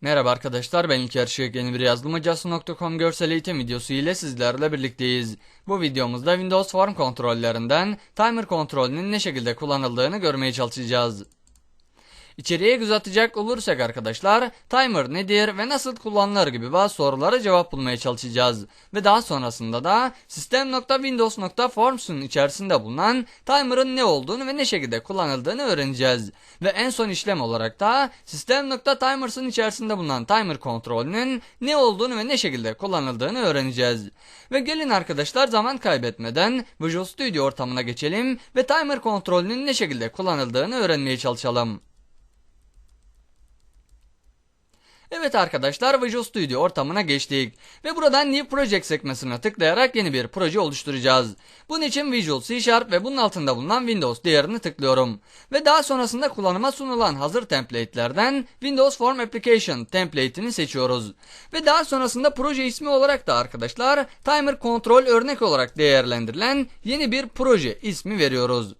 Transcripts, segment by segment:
Merhaba arkadaşlar ben İlker Şık yeni bir yazılımcası.com görsel eğitim videosu ile sizlerle birlikteyiz. Bu videomuzda Windows Form kontrollerinden timer kontrolünün ne şekilde kullanıldığını görmeye çalışacağız. İçeriye göz atacak olursak arkadaşlar timer nedir ve nasıl kullanılır gibi bazı sorulara cevap bulmaya çalışacağız. Ve daha sonrasında da system.windows.forms'un içerisinde bulunan timer'ın ne olduğunu ve ne şekilde kullanıldığını öğreneceğiz. Ve en son işlem olarak da system.timers'ın içerisinde bulunan timer kontrolünün ne olduğunu ve ne şekilde kullanıldığını öğreneceğiz. Ve gelin arkadaşlar zaman kaybetmeden Visual Studio ortamına geçelim ve timer kontrolünün ne şekilde kullanıldığını öğrenmeye çalışalım. Evet arkadaşlar Visual Studio ortamına geçtik ve buradan New Project sekmesine tıklayarak yeni bir proje oluşturacağız. Bunun için Visual C Sharp ve bunun altında bulunan Windows değerini tıklıyorum. Ve daha sonrasında kullanıma sunulan hazır template'lerden Windows Form Application template'ini seçiyoruz. Ve daha sonrasında proje ismi olarak da arkadaşlar Timer Control örnek olarak değerlendirilen yeni bir proje ismi veriyoruz.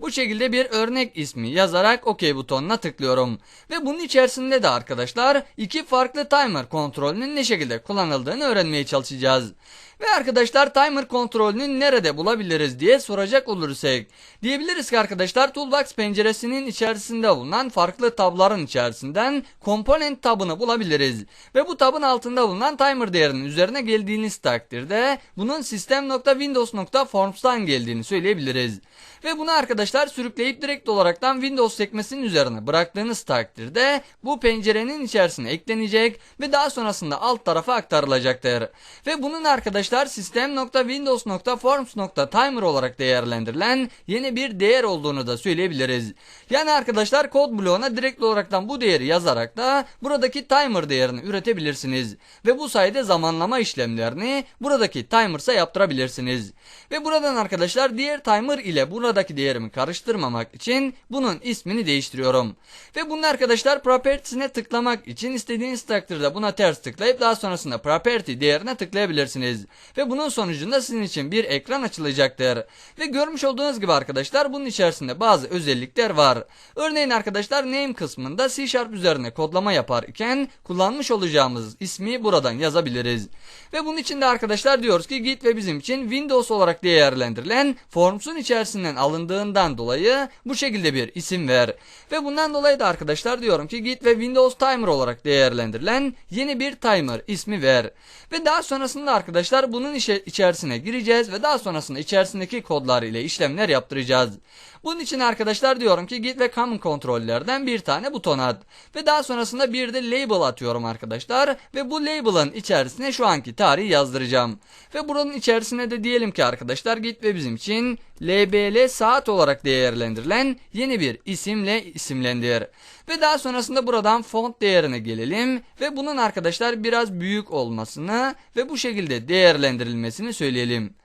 Bu şekilde bir örnek ismi yazarak OK butonuna tıklıyorum. Ve bunun içerisinde de arkadaşlar iki farklı timer kontrolünün ne şekilde kullanıldığını öğrenmeye çalışacağız. Ve arkadaşlar timer kontrolünü nerede bulabiliriz diye soracak olursak. Diyebiliriz ki arkadaşlar Toolbox penceresinin içerisinde bulunan farklı tabların içerisinden Component tabını bulabiliriz. Ve bu tabın altında bulunan timer değerinin üzerine geldiğiniz takdirde bunun system.windows.forms'tan geldiğini söyleyebiliriz. Ve bunu arkadaşlar sürükleyip direkt olaraktan Windows sekmesinin üzerine bıraktığınız takdirde bu pencerenin içerisine eklenecek ve daha sonrasında alt tarafa aktarılacaktır. Ve bunun arkadaşlar system.windows.forms.timer olarak değerlendirilen yeni bir değer olduğunu da söyleyebiliriz. Yani arkadaşlar kod bloğuna direkt olaraktan bu değeri yazarak da buradaki timer değerini üretebilirsiniz. Ve bu sayede zamanlama işlemlerini buradaki timer'sa yaptırabilirsiniz. Ve buradan arkadaşlar diğer timer ile buradaki değerimi karıştırmamak için bunun ismini değiştiriyorum. Ve bunun arkadaşlar properties'ine tıklamak için istediğiniz takdirde buna ters tıklayıp daha sonrasında property değerine tıklayabilirsiniz. Ve bunun sonucunda sizin için bir ekran açılacaktır. Ve görmüş olduğunuz gibi arkadaşlar bunun içerisinde bazı özellikler var. Örneğin arkadaşlar name kısmında C Sharp üzerine kodlama yapar iken kullanmış olacağımız ismi buradan yazabiliriz. Ve bunun için de arkadaşlar diyoruz ki git ve bizim için Windows olarak değerlendirilen Forms'un içerisinden alındığından dolayı bu şekilde bir isim ver. Ve bundan dolayı da arkadaşlar diyorum ki git ve Windows Timer olarak değerlendirilen yeni bir timer ismi ver. Ve daha sonrasında arkadaşlar bunun içerisine gireceğiz ve daha sonrasında içerisindeki kodlar ile işlemler yaptıracağız. Bunun için arkadaşlar diyorum ki git ve common kontrollerden bir tane buton at. Ve daha sonrasında bir de label atıyorum arkadaşlar. Ve bu label'ın içerisine şu anki tarihi yazdıracağım. Ve buranın içerisine de diyelim ki arkadaşlar git ve bizim için LBL saat olarak değerlendirilen yeni bir isimle isimlendir. Ve daha sonrasında buradan font değerine gelelim ve bunun arkadaşlar biraz büyük olmasını ve bu şekilde değerlendirilmesini söyleyelim.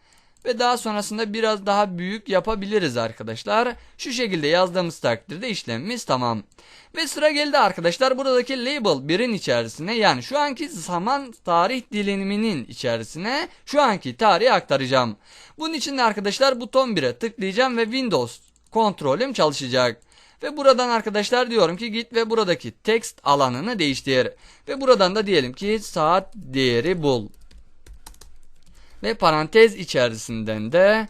Ve daha sonrasında biraz daha büyük yapabiliriz arkadaşlar. Şu şekilde yazdığımız takdirde işlemimiz tamam. Ve sıra geldi arkadaşlar buradaki label birin içerisine yani şu anki zaman tarih diliminin içerisine şu anki tarihi aktaracağım. Bunun için de arkadaşlar buton 1'e tıklayacağım ve Windows kontrolüm çalışacak. Ve buradan arkadaşlar diyorum ki git ve buradaki text alanını değiştir. Ve buradan da diyelim ki saat değeri bul. Ve parantez içerisinden de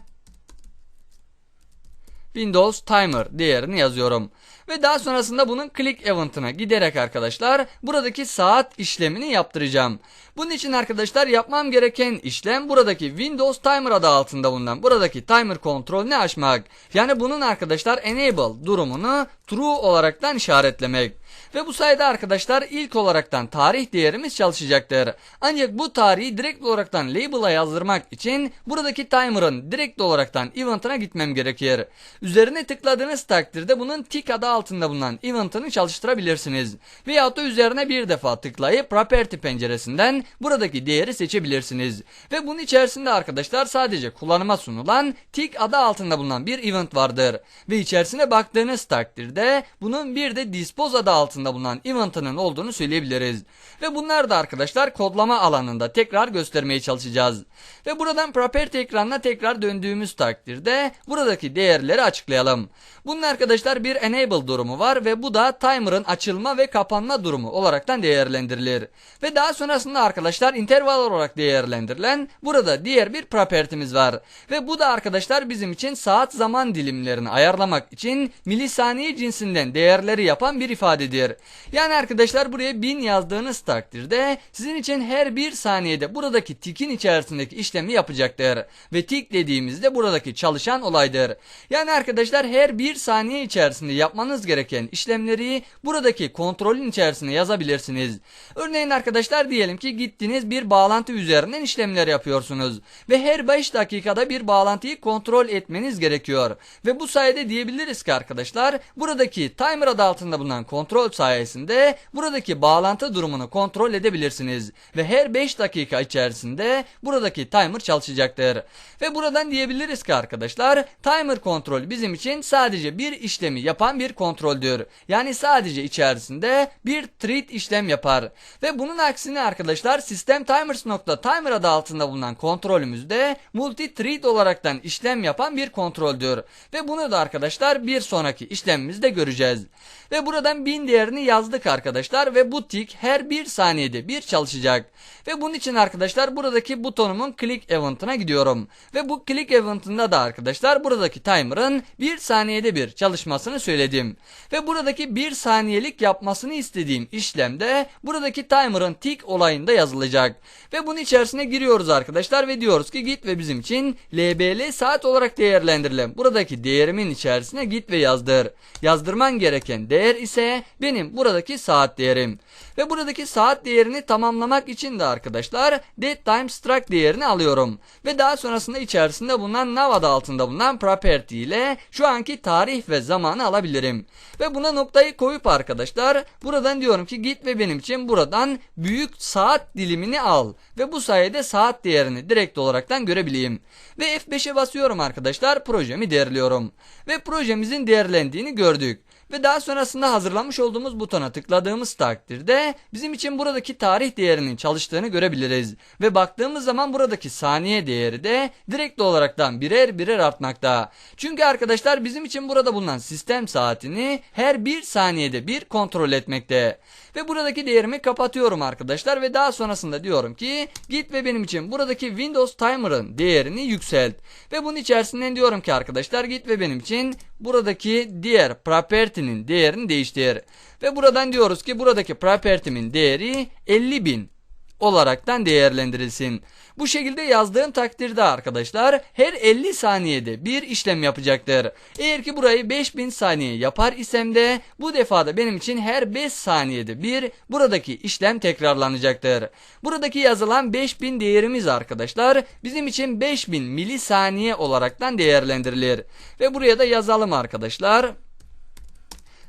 Windows Timer değerini yazıyorum. Ve daha sonrasında bunun click event'ına giderek arkadaşlar buradaki saat işlemini yaptıracağım. Bunun için arkadaşlar yapmam gereken işlem buradaki Windows Timer adı altında bulunan buradaki timer kontrolünü açmak. Yani bunun arkadaşlar enable durumunu true olaraktan işaretlemek. Ve bu sayede arkadaşlar ilk olaraktan tarih değerimiz çalışacaktır. Ancak bu tarihi direkt olaraktan label'a yazdırmak için buradaki timer'ın direkt olaraktan event'ına gitmem gerekir. Üzerine tıkladığınız takdirde bunun tick adı altında bulunan event'ını çalıştırabilirsiniz. Veyahut da üzerine bir defa tıklayıp property penceresinden buradaki değeri seçebilirsiniz. Ve bunun içerisinde arkadaşlar sadece kullanıma sunulan tick adı altında bulunan bir event vardır. Ve içerisine baktığınız takdirde bunun bir de dispose adı altında altında bulunan event'ının olduğunu söyleyebiliriz. Ve bunlar da arkadaşlar kodlama alanında tekrar göstermeye çalışacağız. Ve buradan property ekranına tekrar döndüğümüz takdirde buradaki değerleri açıklayalım. Bunun arkadaşlar bir enable durumu var ve bu da timer'ın açılma ve kapanma durumu olaraktan değerlendirilir. Ve daha sonrasında arkadaşlar interval olarak değerlendirilen burada diğer bir property'miz var. Ve bu da arkadaşlar bizim için saat zaman dilimlerini ayarlamak için milisaniye cinsinden değerleri yapan bir ifadedir. Yani arkadaşlar buraya 1000 yazdığınız takdirde sizin için her bir saniyede buradaki tikin içerisindeki işlemi yapacaktır. Ve tik dediğimizde buradaki çalışan olaydır. Yani arkadaşlar her bir saniye içerisinde yapmanız gereken işlemleri buradaki kontrolün içerisine yazabilirsiniz. Örneğin arkadaşlar diyelim ki gittiniz bir bağlantı üzerinden işlemler yapıyorsunuz. Ve her 5 dakikada bir bağlantıyı kontrol etmeniz gerekiyor. Ve bu sayede diyebiliriz ki arkadaşlar buradaki timer adı altında bulunan kontrol sayesinde buradaki bağlantı durumunu kontrol edebilirsiniz. Ve her 5 dakika içerisinde buradaki timer çalışacaktır. Ve buradan diyebiliriz ki arkadaşlar timer kontrol bizim için sadece bir işlemi yapan bir kontroldür. Yani sadece içerisinde bir treat işlem yapar. Ve bunun aksine arkadaşlar sistem timers.timer adı altında bulunan kontrolümüzde multi treat olaraktan işlem yapan bir kontroldür. Ve bunu da arkadaşlar bir sonraki işlemimizde göreceğiz. Ve buradan 1000 değerini yazdık arkadaşlar ve bu tik her bir saniyede bir çalışacak. Ve bunun için arkadaşlar buradaki butonumun click event'ına gidiyorum. Ve bu click event'ında da arkadaşlar buradaki timer'ın bir saniyede bir çalışmasını söyledim. Ve buradaki bir saniyelik yapmasını istediğim işlemde buradaki timer'ın tik olayında yazılacak. Ve bunun içerisine giriyoruz arkadaşlar ve diyoruz ki git ve bizim için LBL saat olarak değerlendirilen buradaki değerimin içerisine git ve yazdır. Yazdırman gereken değer ise benim buradaki saat değerim. Ve buradaki saat değerini tamamlamak için de arkadaşlar dead time struct değerini alıyorum. Ve daha sonrasında içerisinde bulunan nav adı altında bulunan property ile şu anki tarih ve zamanı alabilirim. Ve buna noktayı koyup arkadaşlar buradan diyorum ki git ve benim için buradan büyük saat dilimini al. Ve bu sayede saat değerini direkt olaraktan görebileyim. Ve F5'e basıyorum arkadaşlar projemi değerliyorum. Ve projemizin değerlendiğini gördük. Ve daha sonrasında hazırlamış olduğumuz butona tıkladığımız takdirde bizim için buradaki tarih değerinin çalıştığını görebiliriz. Ve baktığımız zaman buradaki saniye değeri de direkt olaraktan birer birer artmakta. Çünkü arkadaşlar bizim için burada bulunan sistem saatini her bir saniyede bir kontrol etmekte. Ve buradaki değerimi kapatıyorum arkadaşlar ve daha sonrasında diyorum ki git ve benim için buradaki Windows Timer'ın değerini yükselt. Ve bunun içerisinden diyorum ki arkadaşlar git ve benim için buradaki diğer property'nin değerini değiştir. Ve buradan diyoruz ki buradaki property'min değeri 50.000 olaraktan değerlendirilsin. Bu şekilde yazdığım takdirde arkadaşlar her 50 saniyede bir işlem yapacaktır. Eğer ki burayı 5000 saniye yapar isem de bu defada benim için her 5 saniyede bir buradaki işlem tekrarlanacaktır. Buradaki yazılan 5000 değerimiz arkadaşlar bizim için 5000 milisaniye olaraktan değerlendirilir. Ve buraya da yazalım arkadaşlar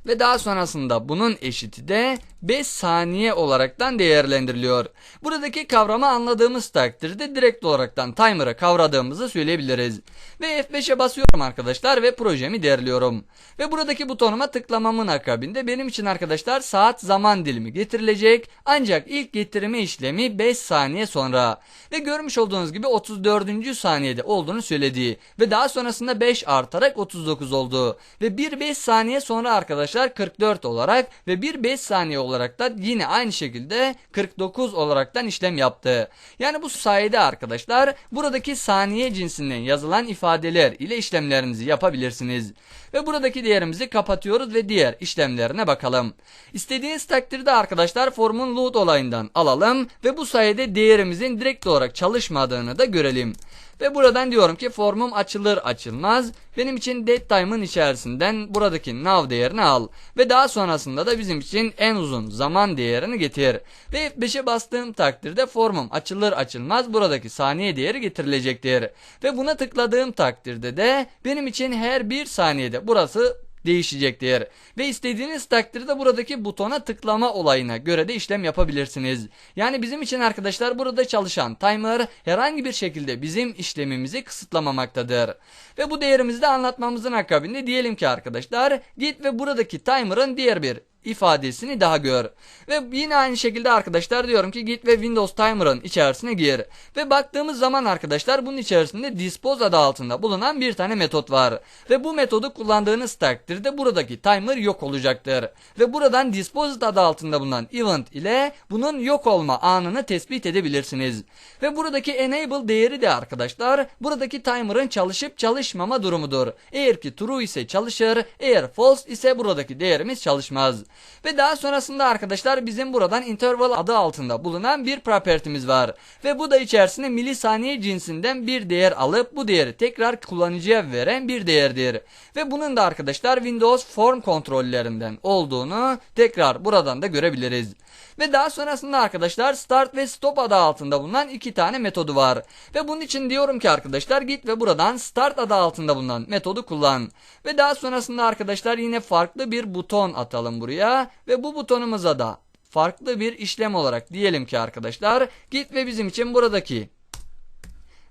ve daha sonrasında bunun eşiti de 5 saniye olaraktan değerlendiriliyor. Buradaki kavramı anladığımız takdirde direkt olaraktan timer'ı kavradığımızı söyleyebiliriz. Ve F5'e basıyorum arkadaşlar ve projemi değerliyorum. Ve buradaki butonuma tıklamamın akabinde benim için arkadaşlar saat zaman dilimi getirilecek. Ancak ilk getirme işlemi 5 saniye sonra. Ve görmüş olduğunuz gibi 34. saniyede olduğunu söylediği. Ve daha sonrasında 5 artarak 39 oldu. Ve 1 5 saniye sonra arkadaşlar 44 olarak ve 1 5 saniye olarak da yine aynı şekilde 49 olaraktan işlem yaptı. Yani bu sayede arkadaşlar buradaki saniye cinsinden yazılan ifadeler ile işlemlerinizi yapabilirsiniz. Ve buradaki değerimizi kapatıyoruz ve diğer işlemlerine bakalım. İstediğiniz takdirde arkadaşlar formun load olayından alalım ve bu sayede değerimizin direkt olarak çalışmadığını da görelim. Ve buradan diyorum ki formum açılır açılmaz benim için date time'ın içerisinden buradaki nav değerini al. Ve daha sonrasında da bizim için en uzun zaman değerini getir. Ve F5'e bastığım takdirde formum açılır açılmaz buradaki saniye değeri getirilecektir. Ve buna tıkladığım takdirde de benim için her bir saniyede burası değişecektir. Ve istediğiniz takdirde buradaki butona tıklama olayına göre de işlem yapabilirsiniz. Yani bizim için arkadaşlar burada çalışan timer herhangi bir şekilde bizim işlemimizi kısıtlamamaktadır. Ve bu değerimizi de anlatmamızın akabinde diyelim ki arkadaşlar git ve buradaki timer'ın diğer bir ifadesini daha gör. Ve yine aynı şekilde arkadaşlar diyorum ki git ve Windows Timer'ın içerisine gir. Ve baktığımız zaman arkadaşlar bunun içerisinde dispose adı altında bulunan bir tane metot var. Ve bu metodu kullandığınız takdirde buradaki timer yok olacaktır. Ve buradan dispose adı altında bulunan event ile bunun yok olma anını tespit edebilirsiniz. Ve buradaki enable değeri de arkadaşlar buradaki timer'ın çalışıp çalışmama durumudur. Eğer ki true ise çalışır, eğer false ise buradaki değerimiz çalışmaz. Ve daha sonrasında arkadaşlar bizim buradan interval adı altında bulunan bir property'miz var. Ve bu da içerisine milisaniye cinsinden bir değer alıp bu değeri tekrar kullanıcıya veren bir değerdir. Ve bunun da arkadaşlar Windows form kontrollerinden olduğunu tekrar buradan da görebiliriz. Ve daha sonrasında arkadaşlar start ve stop adı altında bulunan iki tane metodu var. Ve bunun için diyorum ki arkadaşlar git ve buradan start adı altında bulunan metodu kullan. Ve daha sonrasında arkadaşlar yine farklı bir buton atalım buraya. Ve bu butonumuza da farklı bir işlem olarak diyelim ki arkadaşlar git ve bizim için buradaki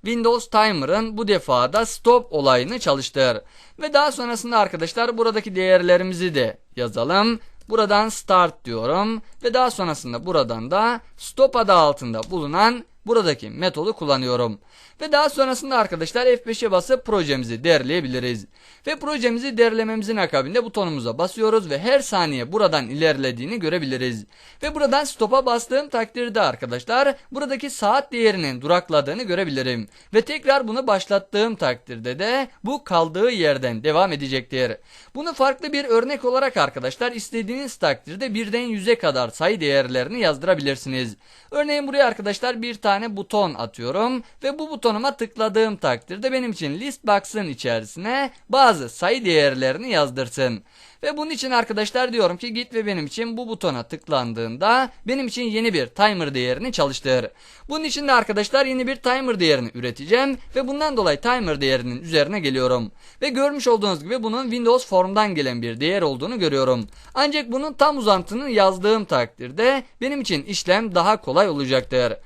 Windows Timer'ın bu defada stop olayını çalıştır. Ve daha sonrasında arkadaşlar buradaki değerlerimizi de yazalım. Buradan start diyorum ve daha sonrasında buradan da stop adı altında bulunan buradaki metodu kullanıyorum. Ve daha sonrasında arkadaşlar F5'e basıp projemizi derleyebiliriz. Ve projemizi derlememizin akabinde butonumuza basıyoruz ve her saniye buradan ilerlediğini görebiliriz. Ve buradan stop'a bastığım takdirde arkadaşlar buradaki saat değerinin durakladığını görebilirim. Ve tekrar bunu başlattığım takdirde de bu kaldığı yerden devam edecektir. Bunu farklı bir örnek olarak arkadaşlar istediğiniz takdirde birden 100'e kadar sayı değerlerini yazdırabilirsiniz. Örneğin buraya arkadaşlar bir tane buton atıyorum ve bu butonuma tıkladığım takdirde benim için list box'ın içerisine bazı sayı değerlerini yazdırsın. Ve bunun için arkadaşlar diyorum ki git ve benim için bu butona tıklandığında benim için yeni bir timer değerini çalıştır. Bunun için de arkadaşlar yeni bir timer değerini üreteceğim ve bundan dolayı timer değerinin üzerine geliyorum. Ve görmüş olduğunuz gibi bunun Windows Form'dan gelen bir değer olduğunu görüyorum. Ancak bunun tam uzantını yazdığım takdirde benim için işlem daha kolay olacaktır.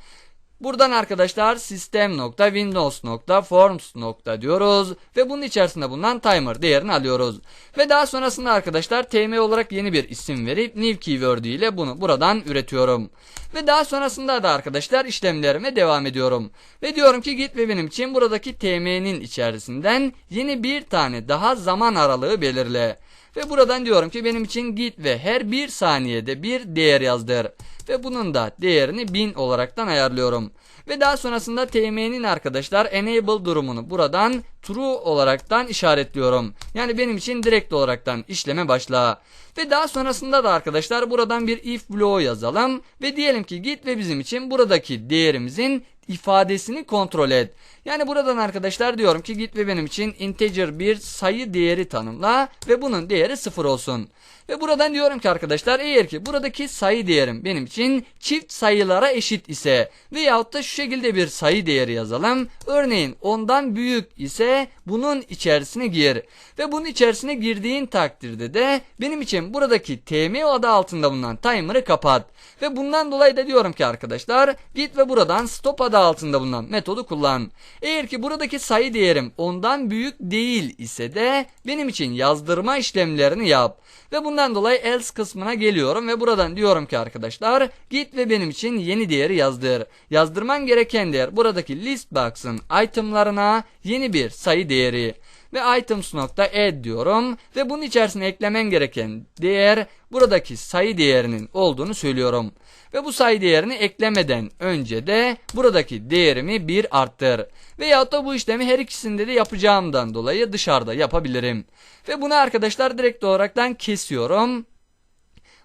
Buradan arkadaşlar system.windows.forms diyoruz ve bunun içerisinde bulunan timer değerini alıyoruz. Ve daha sonrasında arkadaşlar tm olarak yeni bir isim verip new keyword ile bunu buradan üretiyorum. Ve daha sonrasında da arkadaşlar işlemlerime devam ediyorum. Ve diyorum ki git ve benim için buradaki tm'nin içerisinden yeni bir tane daha zaman aralığı belirle. Ve buradan diyorum ki benim için git ve her bir saniyede bir değer yazdır. Ve bunun da değerini 1000 olaraktan ayarlıyorum. Ve daha sonrasında tm'nin arkadaşlar enable durumunu buradan true olaraktan işaretliyorum. Yani benim için direkt olaraktan işleme başla. Ve daha sonrasında da arkadaşlar buradan bir if bloğu yazalım. Ve diyelim ki git ve bizim için buradaki değerimizin ifadesini kontrol et. Yani buradan arkadaşlar diyorum ki git ve benim için integer bir sayı değeri tanımla ve bunun değeri 0 olsun. Ve buradan diyorum ki arkadaşlar eğer ki buradaki sayı değerim benim için çift sayılara eşit ise veyahut da şu şekilde bir sayı değeri yazalım. Örneğin ondan büyük ise bunun içerisine gir. Ve bunun içerisine girdiğin takdirde de benim için buradaki tm adı altında bulunan timer'ı kapat. Ve bundan dolayı da diyorum ki arkadaşlar git ve buradan stop adı altında bulunan metodu kullan. Eğer ki buradaki sayı değerim ondan büyük değil ise de benim için yazdırma işlemlerini yap. Ve bundan dolayı else kısmına geliyorum ve buradan diyorum ki arkadaşlar git ve benim için yeni değeri yazdır. Yazdırman gereken değer buradaki list box'ın itemlarına yeni bir sayı değeri ve items.add diyorum ve bunun içerisine eklemen gereken değer buradaki sayı değerinin olduğunu söylüyorum. Ve bu sayı değerini eklemeden önce de buradaki değerimi bir arttır. Veyahut da bu işlemi her ikisinde de yapacağımdan dolayı dışarıda yapabilirim. Ve bunu arkadaşlar direkt olaraktan kesiyorum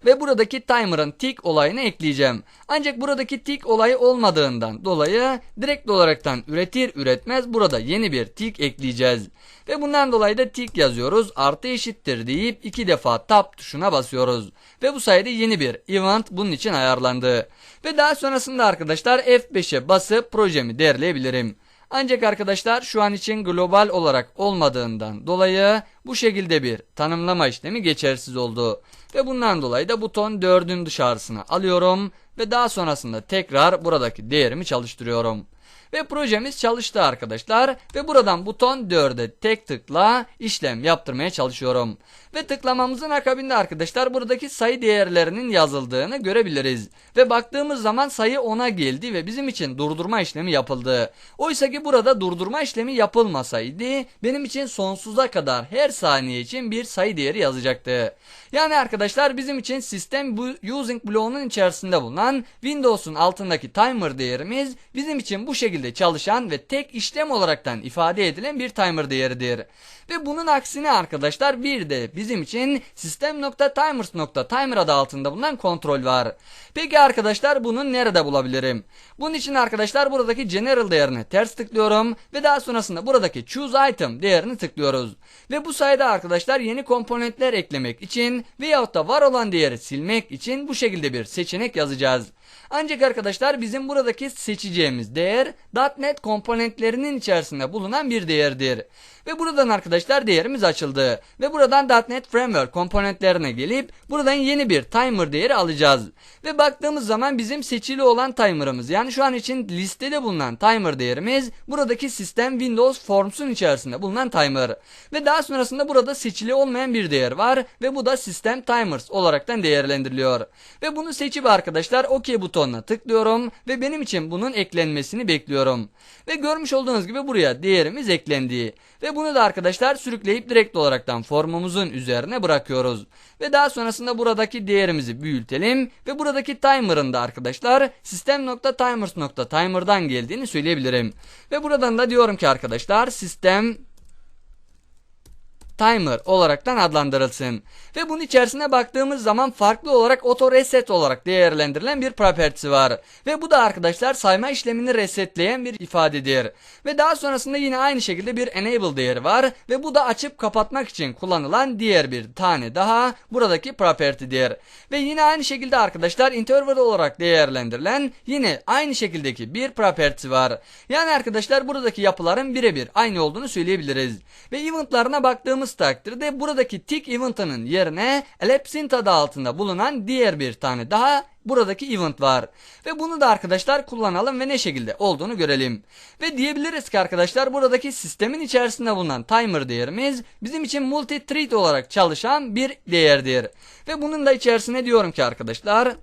ve buradaki timer'ın tick olayını ekleyeceğim. Ancak buradaki tick olayı olmadığından dolayı direkt olaraktan üretir üretmez burada yeni bir tick ekleyeceğiz. Ve bundan dolayı da tick yazıyoruz artı eşittir deyip iki defa tab tuşuna basıyoruz. Ve bu sayede yeni bir event bunun için ayarlandı. Ve daha sonrasında arkadaşlar F5'e basıp projemi derleyebilirim. Ancak arkadaşlar şu an için global olarak olmadığından dolayı bu şekilde bir tanımlama işlemi geçersiz oldu. Ve bundan dolayı da buton 4'ün dışarısına alıyorum ve daha sonrasında tekrar buradaki değerimi çalıştırıyorum. Ve projemiz çalıştı arkadaşlar. Ve buradan buton 4'e tek tıkla işlem yaptırmaya çalışıyorum. Ve tıklamamızın akabinde arkadaşlar buradaki sayı değerlerinin yazıldığını görebiliriz. Ve baktığımız zaman sayı 10'a geldi ve bizim için durdurma işlemi yapıldı. Oysa ki burada durdurma işlemi yapılmasaydı benim için sonsuza kadar her saniye için bir sayı değeri yazacaktı. Yani arkadaşlar bizim için sistem bu using bloğunun içerisinde bulunan Windows'un altındaki timer değerimiz bizim için bu şekilde çalışan ve tek işlem olaraktan ifade edilen bir timer değeridir. Ve bunun aksine arkadaşlar bir de bizim için system.timers.timer adı altında bulunan kontrol var. Peki arkadaşlar bunu nerede bulabilirim? Bunun için arkadaşlar buradaki general değerini ters tıklıyorum ve daha sonrasında buradaki choose item değerini tıklıyoruz. Ve bu sayede arkadaşlar yeni komponentler eklemek için veyahut da var olan değeri silmek için bu şekilde bir seçenek yazacağız. Ancak arkadaşlar bizim buradaki seçeceğimiz değer .NET komponentlerinin içerisinde bulunan bir değerdir. Ve buradan arkadaşlar değerimiz açıldı. Ve buradan .NET Framework komponentlerine gelip buradan yeni bir timer değeri alacağız. Ve baktığımız zaman bizim seçili olan timer'ımız yani şu an için listede bulunan timer değerimiz buradaki sistem Windows Forms'un içerisinde bulunan timer. Ve daha sonrasında burada seçili olmayan bir değer var ve bu da sistem timers olaraktan değerlendiriliyor. Ve bunu seçip arkadaşlar OK butonuna tıklıyorum ve benim için bunun eklenmesini bekliyorum. Ve görmüş olduğunuz gibi buraya değerimiz eklendi. Ve bunu da arkadaşlar sürükleyip direkt olaraktan formumuzun üzerine bırakıyoruz. Ve daha sonrasında buradaki değerimizi büyütelim ve buradaki timer'ın da arkadaşlar system.timers.timer'dan geldiğini söyleyebilirim. Ve buradan da diyorum ki arkadaşlar sistem timer olaraktan adlandırılsın. Ve bunun içerisine baktığımız zaman farklı olarak auto reset olarak değerlendirilen bir property var. Ve bu da arkadaşlar sayma işlemini resetleyen bir ifadedir. Ve daha sonrasında yine aynı şekilde bir enable değeri var. Ve bu da açıp kapatmak için kullanılan diğer bir tane daha buradaki property'dir. Ve yine aynı şekilde arkadaşlar interval olarak değerlendirilen yine aynı şekildeki bir property var. Yani arkadaşlar buradaki yapıların birebir aynı olduğunu söyleyebiliriz. Ve eventlarına baktığımız takdirde buradaki tick event'ının yerine elapsing adı altında bulunan diğer bir tane daha buradaki event var. Ve bunu da arkadaşlar kullanalım ve ne şekilde olduğunu görelim. Ve diyebiliriz ki arkadaşlar buradaki sistemin içerisinde bulunan timer değerimiz bizim için multi-thread olarak çalışan bir değerdir. Ve bunun da içerisine diyorum ki arkadaşlar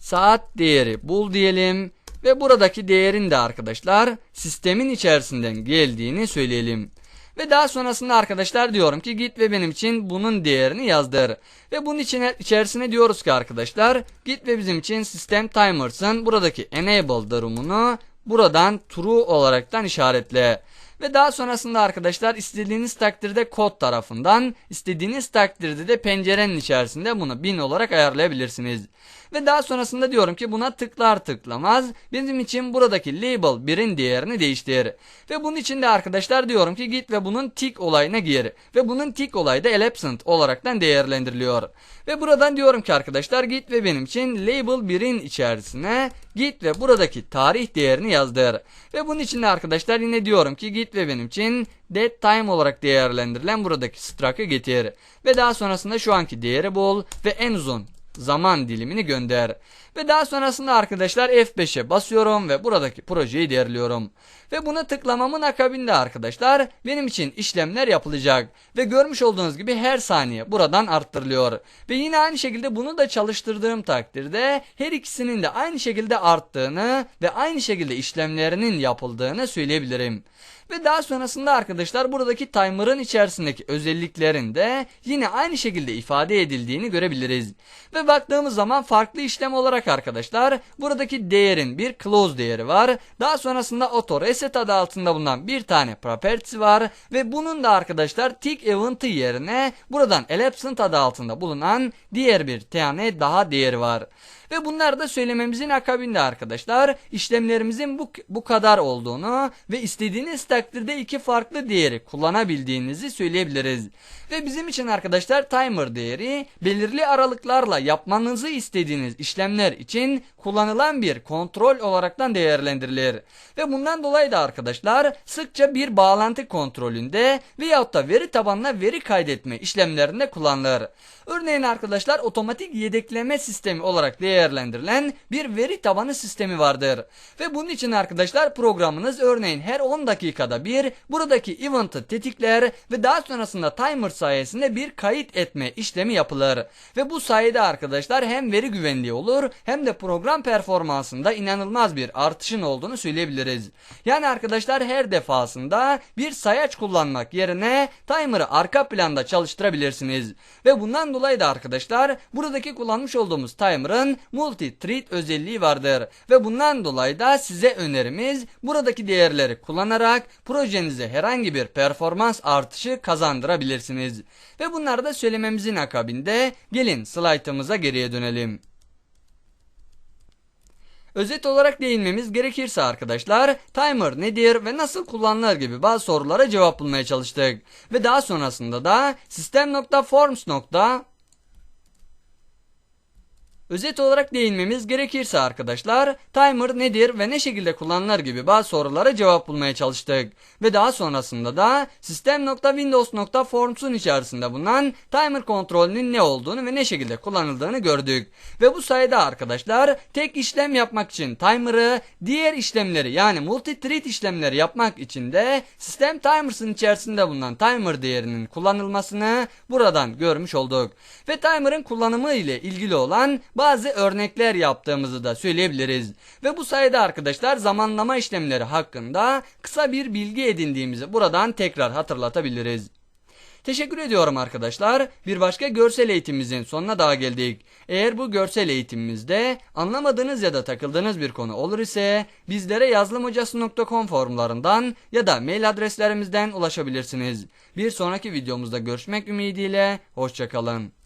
saat değeri bul diyelim. Ve buradaki değerin de arkadaşlar sistemin içerisinden geldiğini söyleyelim. Ve daha sonrasında arkadaşlar diyorum ki git ve benim için bunun değerini yazdır. Ve bunun içine, içerisine diyoruz ki arkadaşlar git ve bizim için sistem timers'ın buradaki enable durumunu buradan true olaraktan işaretle. Ve daha sonrasında arkadaşlar istediğiniz takdirde kod tarafından istediğiniz takdirde de pencerenin içerisinde bunu 1000 olarak ayarlayabilirsiniz. Ve daha sonrasında diyorum ki buna tıklar tıklamaz bizim için buradaki label birin değerini değiştir. Ve bunun için de arkadaşlar diyorum ki git ve bunun tick olayına gir. Ve bunun tick olayı da elapsent olaraktan değerlendiriliyor. Ve buradan diyorum ki arkadaşlar git ve benim için label birin içerisine git ve buradaki tarih değerini yazdır. Ve bunun için de arkadaşlar yine diyorum ki git ve benim için dead time olarak değerlendirilen buradaki struck'ı getir. Ve daha sonrasında şu anki değeri bul ve en uzun zaman dilimini gönder. Ve daha sonrasında arkadaşlar F5'e basıyorum ve buradaki projeyi derliyorum. Ve buna tıklamamın akabinde arkadaşlar benim için işlemler yapılacak. Ve görmüş olduğunuz gibi her saniye buradan arttırılıyor. Ve yine aynı şekilde bunu da çalıştırdığım takdirde her ikisinin de aynı şekilde arttığını ve aynı şekilde işlemlerinin yapıldığını söyleyebilirim. Ve daha sonrasında arkadaşlar buradaki timer'ın içerisindeki özelliklerin de yine aynı şekilde ifade edildiğini görebiliriz. Ve baktığımız zaman farklı işlem olarak arkadaşlar buradaki değerin bir close değeri var. Daha sonrasında auto reset adı altında bulunan bir tane property var. Ve bunun da arkadaşlar tick event'ı yerine buradan elapsent adı altında bulunan diğer bir tane daha değeri var. Ve bunları da söylememizin akabinde arkadaşlar işlemlerimizin bu, bu kadar olduğunu ve istediğiniz takdirde iki farklı değeri kullanabildiğinizi söyleyebiliriz. Ve bizim için arkadaşlar timer değeri belirli aralıklarla yapmanızı istediğiniz işlemler için kullanılan bir kontrol olaraktan değerlendirilir. Ve bundan dolayı da arkadaşlar sıkça bir bağlantı kontrolünde veyahut da veri tabanına veri kaydetme işlemlerinde kullanılır. Örneğin arkadaşlar otomatik yedekleme sistemi olarak değerlendirilen bir veri tabanı sistemi vardır. Ve bunun için arkadaşlar programınız örneğin her 10 dakikada bir buradaki event'ı tetikler ve daha sonrasında timer sayesinde bir kayıt etme işlemi yapılır. Ve bu sayede arkadaşlar hem veri güvenliği olur hem de program performansında inanılmaz bir artışın olduğunu söyleyebiliriz. Yani arkadaşlar her defasında bir sayaç kullanmak yerine timer'ı arka planda çalıştırabilirsiniz. Ve bundan dolayı da arkadaşlar buradaki kullanmış olduğumuz timer'ın multi-thread özelliği vardır. Ve bundan dolayı da size önerimiz buradaki değerleri kullanarak projenize herhangi bir performans artışı kazandırabilirsiniz. Ve bunları da söylememizin akabinde gelin slaytımıza geriye dönelim. Özet olarak değinmemiz gerekirse arkadaşlar timer nedir ve nasıl kullanılır gibi bazı sorulara cevap bulmaya çalıştık. Ve daha sonrasında da sistem.forms. Özet olarak değinmemiz gerekirse arkadaşlar timer nedir ve ne şekilde kullanılır gibi bazı sorulara cevap bulmaya çalıştık. Ve daha sonrasında da system.windows.forms'un içerisinde bulunan timer kontrolünün ne olduğunu ve ne şekilde kullanıldığını gördük. Ve bu sayede arkadaşlar tek işlem yapmak için timer'ı diğer işlemleri yani multi-thread işlemleri yapmak için de sistem timers'ın içerisinde bulunan timer değerinin kullanılmasını buradan görmüş olduk. Ve timer'ın kullanımı ile ilgili olan bazı örnekler yaptığımızı da söyleyebiliriz. Ve bu sayede arkadaşlar zamanlama işlemleri hakkında kısa bir bilgi edindiğimizi buradan tekrar hatırlatabiliriz. Teşekkür ediyorum arkadaşlar. Bir başka görsel eğitimimizin sonuna daha geldik. Eğer bu görsel eğitimimizde anlamadığınız ya da takıldığınız bir konu olur ise bizlere yazılımhocası.com forumlarından ya da mail adreslerimizden ulaşabilirsiniz. Bir sonraki videomuzda görüşmek ümidiyle hoşçakalın.